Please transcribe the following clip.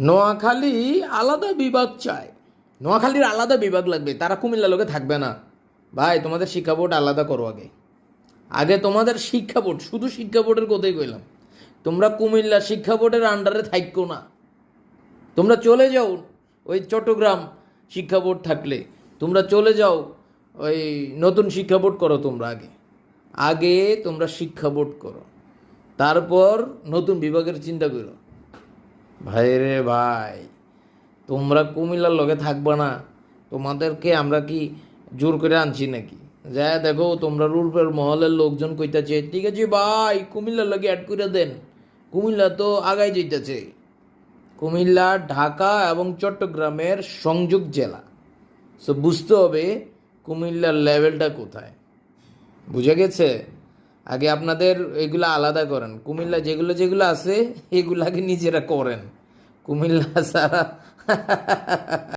নোয়াখালী আলাদা বিভাগ চায়। নোয়াখালীর আলাদা বিভাগ লাগবে, তারা কুমিল্লা লোকে থাকবে না। ভাই, তোমাদের শিক্ষা বোর্ড আলাদা করো আগে। আগে তোমাদের শিক্ষা বোর্ড, শুধু শিক্ষা বোর্ডের কথাই কইলাম। তোমরা কুমিল্লা শিক্ষা বোর্ডের আন্ডারে থাকো না। তোমরা চলে যাও ওই চট্টগ্রাম শিক্ষা বোর্ড থাকলে। তোমরা চলে যাও ওই নতুন শিক্ষা বোর্ড করো তোমরা আগে। আগে তোমরা শিক্ষা বোর্ড করো। তারপর নতুন বিভাগের চিন্তা করো। ভাই রে ভাই, তোমরা কুমিল্লার লগে থাকবা না। তোমাদেরকে আমরা কি জোর করে আনছি নাকি? যা দেখো, তোমরা রুলপের মহলের লোকজন কইতাছে, ঠিক আছে ভাই, কুমিল্লার লগে অ্যাড করে দেন। কুমিল্লা তো আগাই যাইতেছে। কুমিল্লা, ঢাকা এবং চট্টগ্রামের সংযোগ জেলা। সো বুঝতে হবে কুমিল্লার লেভেলটা কোথায়। বুঝে গেছে? আগে আপনাদের এগুলো আলাদা করেন। কুমিল্লা যেগুলো যেগুলো আছে এগুলো আগে নিজেরা করেন। কুমিল্লা সারা